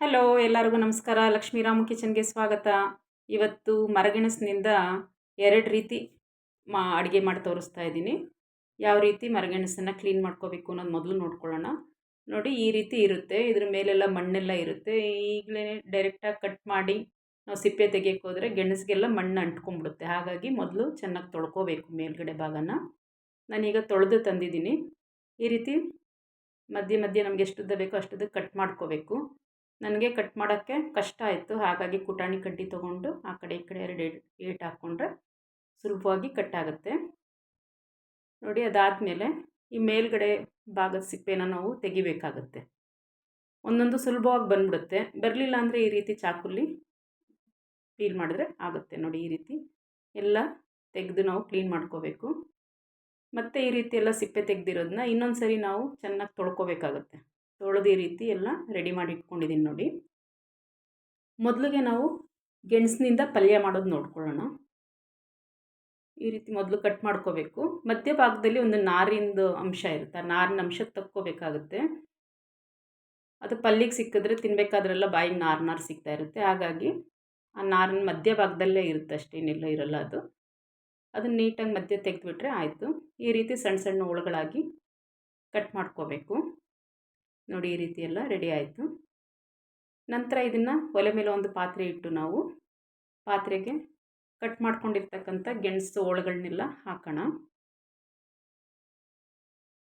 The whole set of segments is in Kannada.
ಹಲೋ ಎಲ್ಲರಿಗೂ ನಮಸ್ಕಾರ. ಲಕ್ಷ್ಮೀರಾಮ ಕಿಚನ್ಗೆ ಸ್ವಾಗತ. ಇವತ್ತು ಮರಗೆಣಸಿನಿಂದ ಎರಡು ರೀತಿ ಮಾ, ಅಡುಗೆ ಮಾಡಿ ತೋರಿಸ್ತಾ ಇದ್ದೀನಿ. ಯಾವ ರೀತಿ ಮರಗೆಣಸನ್ನು ಕ್ಲೀನ್ ಮಾಡ್ಕೋಬೇಕು ಅನ್ನೋದು ಮೊದಲು ನೋಡ್ಕೊಳ್ಳೋಣ. ನೋಡಿ, ಈ ರೀತಿ ಇರುತ್ತೆ. ಇದ್ರ ಮೇಲೆಲ್ಲ ಮಣ್ಣೆಲ್ಲ ಇರುತ್ತೆ. ಈಗಲೇ ಡೈರೆಕ್ಟಾಗಿ ಕಟ್ ಮಾಡಿ ನಾವು ಸಿಪ್ಪೆ ತೆಗಿಯೋಕ್ಕೆ ಹೋದರೆ ಗೆಣಸಿಗೆಲ್ಲ ಮಣ್ಣು ಅಂಟ್ಕೊಂಡ್ಬಿಡುತ್ತೆ. ಹಾಗಾಗಿ ಮೊದಲು ಚೆನ್ನಾಗಿ ತೊಳ್ಕೋಬೇಕು ಮೇಲ್ಗಡೆ ಭಾಗನ. ನಾನೀಗ ತೊಳೆದು ತಂದಿದ್ದೀನಿ. ಈ ರೀತಿ ಮಧ್ಯೆ ಮಧ್ಯೆ ನಮಗೆ ಎಷ್ಟುದ್ದ ಬೇಕೋ ಅಷ್ಟುದ್ದ ಕಟ್ ಮಾಡ್ಕೋಬೇಕು. ನನಗೆ ಕಟ್ ಮಾಡೋಕ್ಕೆ ಕಷ್ಟ ಆಯಿತು. ಹಾಗಾಗಿ ಕುಟಾಣಿ ಕಡ್ಡಿ ತೊಗೊಂಡು ಆ ಕಡೆ ಈ ಕಡೆ ಎರಡು ಏಟು ಹಾಕ್ಕೊಂಡ್ರೆ ಸುಲಭವಾಗಿ ಕಟ್ಟಾಗುತ್ತೆ ನೋಡಿ, ಅದಾದಮೇಲೆ ಈ ಮೇಲ್ಗಡೆ ಭಾಗದ ಸಿಪ್ಪೆನ ನಾವು ತೆಗಿಬೇಕಾಗತ್ತೆ. ಒಂದೊಂದು ಸುಲಭವಾಗಿ ಬಂದ್ಬಿಡುತ್ತೆ. ಬರಲಿಲ್ಲ ಅಂದರೆ ಈ ರೀತಿ ಚಾಕುಲಿ ಪೀಲ್ ಮಾಡಿದ್ರೆ ಆಗುತ್ತೆ. ನೋಡಿ, ಈ ರೀತಿ ಎಲ್ಲ ತೆಗೆದು ನಾವು ಕ್ಲೀನ್ ಮಾಡ್ಕೋಬೇಕು. ಮತ್ತು ಈ ರೀತಿ ಎಲ್ಲ ಸಿಪ್ಪೆ ತೆಗೆದಿರೋದನ್ನ ಇನ್ನೊಂದು ಸರಿ ನಾವು ಚೆನ್ನಾಗಿ ತೊಳ್ಕೊಬೇಕಾಗತ್ತೆ. ತೊಳೆದು ರೀತಿ ಎಲ್ಲ ರೆಡಿ ಮಾಡಿ ಇಟ್ಕೊಂಡಿದ್ದೀನಿ ನೋಡಿ. ಮೊದಲಿಗೆ ನಾವು ಗೆಣಸಿನಿಂದ ಪಲ್ಯ ಮಾಡೋದು ನೋಡ್ಕೊಳ್ಳೋಣ. ಈ ರೀತಿ ಮೊದಲು ಕಟ್ ಮಾಡ್ಕೋಬೇಕು. ಮಧ್ಯಭಾಗದಲ್ಲಿ ಒಂದು ನಾರಿಂದು ಅಂಶ ಇರುತ್ತೆ. ಆ ನಾರಿನ ಅಂಶ ತಕ್ಕೋಬೇಕಾಗುತ್ತೆ. ಅದು ಪಲ್ಯಕ್ಕೆ ಸಿಕ್ಕಿದ್ರೆ ತಿನ್ನಬೇಕಾದ್ರೆಲ್ಲ ಬಾಯಿಗೆ ನಾರು ನಾರು ಸಿಗ್ತಾ ಇರುತ್ತೆ. ಹಾಗಾಗಿ ಆ ನಾರಿನ ಮಧ್ಯಭಾಗದಲ್ಲೇ ಇರುತ್ತೆ ಅಷ್ಟೇನಿಲ್ಲ ಇರಲ್ಲ ಅದು. ಅದನ್ನು ನೀಟಾಗಿ ಮಧ್ಯೆ ತೆಗೆದುಬಿಟ್ರೆ ಆಯಿತು. ಈ ರೀತಿ ಸಣ್ಣ ಸಣ್ಣ ಹುಳುಗಳಾಗಿ ಕಟ್ ಮಾಡ್ಕೋಬೇಕು. ನೋಡಿ ಈ ರೀತಿ ಎಲ್ಲ ರೆಡಿ ಆಯಿತು. ನಂತರ ಇದನ್ನು ಒಲೆ ಮೇಲೆ ಒಂದು ಪಾತ್ರೆ ಇಟ್ಟು ನಾವು ಪಾತ್ರೆಗೆ ಕಟ್ ಮಾಡ್ಕೊಂಡಿರ್ತಕ್ಕಂಥ ಗೆಣಸು ಹೋಳುಗಳನ್ನೆಲ್ಲ ಹಾಕೋಣ.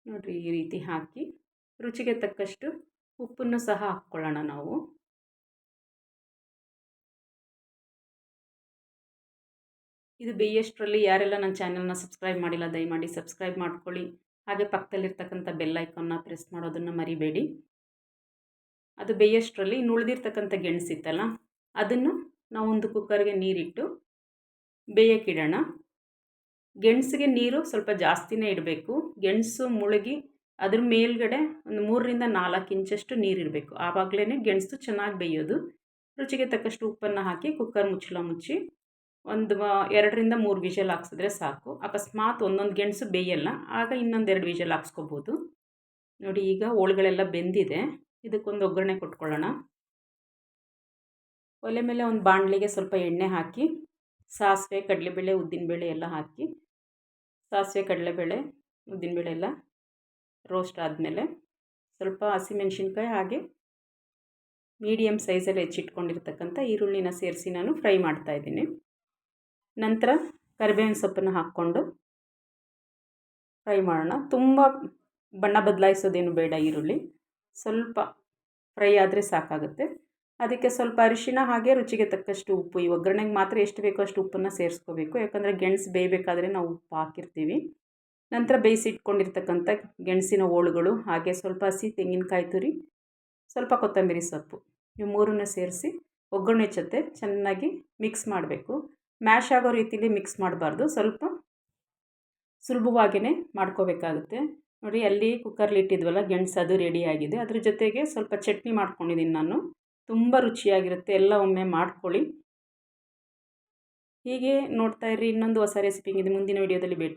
ನೋಡಿರಿ ಈ ರೀತಿ ಹಾಕಿ ರುಚಿಗೆ ತಕ್ಕಷ್ಟು ಉಪ್ಪನ್ನು ಸಹ ಹಾಕ್ಕೊಳ್ಳೋಣ ನಾವು. ಇದು ಬೇಯಷ್ಟರಲ್ಲಿ ಯಾರೆಲ್ಲ ನನ್ನ ಚಾನಲ್ನ ಸಬ್ಸ್ಕ್ರೈಬ್ ಮಾಡಿಲ್ಲ ದಯಮಾಡಿ ಸಬ್ಸ್ಕ್ರೈಬ್ ಮಾಡ್ಕೊಳ್ಳಿ. ಹಾಗೆ ಪಕ್ಕದಲ್ಲಿರ್ತಕ್ಕಂಥ ಬೆಲ್ ಐಕಾನ್ನ ಪ್ರೆಸ್ ಮಾಡೋದನ್ನು ಮರಿಬೇಡಿ. ಅದು ಬೇಯಷ್ಟರಲ್ಲಿ ಇನ್ನು ಉಳಿದಿರ್ತಕ್ಕಂಥ ಗೆಣಸಿತ್ತಲ್ಲ ಅದನ್ನು ನಾವು ಒಂದು ಕುಕ್ಕರ್ಗೆ ನೀರಿಟ್ಟು ಬೇಯಕ್ಕಿಡೋಣ. ಗೆಣಸಿಗೆ ನೀರು ಸ್ವಲ್ಪ ಜಾಸ್ತಿನೇ ಇಡಬೇಕು. ಗೆಣಸು ಮುಳುಗಿ ಅದ್ರ ಮೇಲ್ಗಡೆ ಒಂದು ಮೂರರಿಂದ ನಾಲ್ಕು ಇಂಚಷ್ಟು ನೀರಿರಬೇಕು ಆವಾಗಲೇ ಗೆಣಸು ಚೆನ್ನಾಗಿ ಬೇಯೋದು. ರುಚಿಗೆ ತಕ್ಕಷ್ಟು ಉಪ್ಪನ್ನು ಹಾಕಿ ಕುಕ್ಕರ್ ಮುಚ್ಚಳ ಮುಚ್ಚಿ ಒಂದು ಎರಡರಿಂದ ಮೂರು ವಿಷಲ್ ಹಾಕ್ಸಿದ್ರೆ ಸಾಕು. ಅಕಸ್ಮಾತ್ ಒಂದೊಂದು ಗೆಣಸು ಬೇಯಲ್ಲ, ಆಗ ಇನ್ನೊಂದು ಎರಡು ವಿಷಲ್ ಹಾಕ್ಸ್ಕೊಬೋದು. ನೋಡಿ, ಈಗ ಹೋಳುಗಳೆಲ್ಲ ಬೆಂದಿದೆ. ಇದಕ್ಕೊಂದು ಒಗ್ಗರಣೆ ಕೊಟ್ಕೊಳ್ಳೋಣ. ಒಲೆ ಮೇಲೆ ಒಂದು ಬಾಣಲೆಗೆ ಸ್ವಲ್ಪ ಎಣ್ಣೆ ಹಾಕಿ, ಸಾಸಿವೆ, ಕಡಲೆಬೇಳೆ, ಉದ್ದಿನಬೇಳೆ ಎಲ್ಲ ಹಾಕಿ, ಸಾಸಿವೆ, ಕಡಲೆಬೇಳೆ, ಉದ್ದಿನಬೇಳೆ ಎಲ್ಲ ರೋಸ್ಟ್ ಆದಮೇಲೆ ಸ್ವಲ್ಪ ಹಸಿಮೆಣ್ಸಿನ್ಕಾಯಿ ಹಾಗೆ ಮೀಡಿಯಮ್ ಸೈಜಲ್ಲಿ ಹೆಚ್ಚಿಟ್ಕೊಂಡಿರ್ತಕ್ಕಂಥ ಈರುಳ್ಳಿನ ಸೇರಿಸಿ ನಾನು ಫ್ರೈ ಮಾಡ್ತಾಯಿದ್ದೀನಿ ನಂತರ ಕರಿಬೇವಿನ ಸೊಪ್ಪನ್ನು ಹಾಕ್ಕೊಂಡು ಫ್ರೈ ಮಾಡೋಣ. ತುಂಬ ಬಣ್ಣ ಬದಲಾಯಿಸೋದೇನು ಬೇಡ ಈರುಳ್ಳಿ. ಸ್ವಲ್ಪ ಫ್ರೈ ಆದರೆ ಸಾಕಾಗುತ್ತೆ. ಅದಕ್ಕೆ ಸ್ವಲ್ಪ ಅರಿಶಿಣ ಹಾಗೆ ರುಚಿಗೆ ತಕ್ಕಷ್ಟು ಉಪ್ಪು. ಈ ಒಗ್ಗರಣೆಗೆ ಮಾತ್ರ ಎಷ್ಟು ಬೇಕೋ ಅಷ್ಟು ಉಪ್ಪನ್ನು ಸೇರಿಸ್ಕೋಬೇಕು. ಯಾಕಂದರೆ ಗೆಣಸು ಬೇಯಬೇಕಾದ್ರೆ ನಾವು ಉಪ್ಪು ಹಾಕಿರ್ತೀವಿ. ನಂತರ ಬೇಯಿಸಿಟ್ಕೊಂಡಿರ್ತಕ್ಕಂಥ ಗೆಣಸಿನ ಹೋಳುಗಳು ಹಾಗೆ ಸ್ವಲ್ಪ ಹಸಿ ತೆಂಗಿನಕಾಯಿ ತುರಿ, ಸ್ವಲ್ಪ ಕೊತ್ತಂಬರಿ ಸೊಪ್ಪು. ಇವು ಮೂರನ್ನ ಸೇರಿಸಿ ಒಗ್ಗರಣೆ ಜೊತೆ ಚೆನ್ನಾಗಿ ಮಿಕ್ಸ್ ಮಾಡಬೇಕು. ಮ್ಯಾಶ್ ಆಗೋ ರೀತಿಲಿ ಮಿಕ್ಸ್ ಮಾಡಬಾರ್ದು. ಸ್ವಲ್ಪ ಸುಲಭವಾಗಿಯೇ ಮಾಡ್ಕೋಬೇಕಾಗುತ್ತೆ. ನೋಡಿ, ಅಲ್ಲಿ ಕುಕ್ಕರ್ಲಿ ಇಟ್ಟಿದ್ವಲ್ಲ, ಗೆಣಸು ಅದು ರೆಡಿಯಾಗಿದೆ ಅದ್ರ ಜೊತೆಗೆ ಸ್ವಲ್ಪ ಚಟ್ನಿ ಮಾಡ್ಕೊಂಡಿದ್ದೀನಿ ನಾನು. ತುಂಬ ರುಚಿಯಾಗಿರುತ್ತೆ. ಎಲ್ಲ ಒಮ್ಮೆ ಮಾಡ್ಕೊಳ್ಳಿ. ಹೀಗೆ ನೋಡ್ತಾ ಇರ್ರಿ. ಇನ್ನೊಂದು ಹೊಸ ರೆಸಿಪಿಂಗಿದೆ ಮುಂದಿನ ವೀಡಿಯೋದಲ್ಲಿ ಭೇಟಿ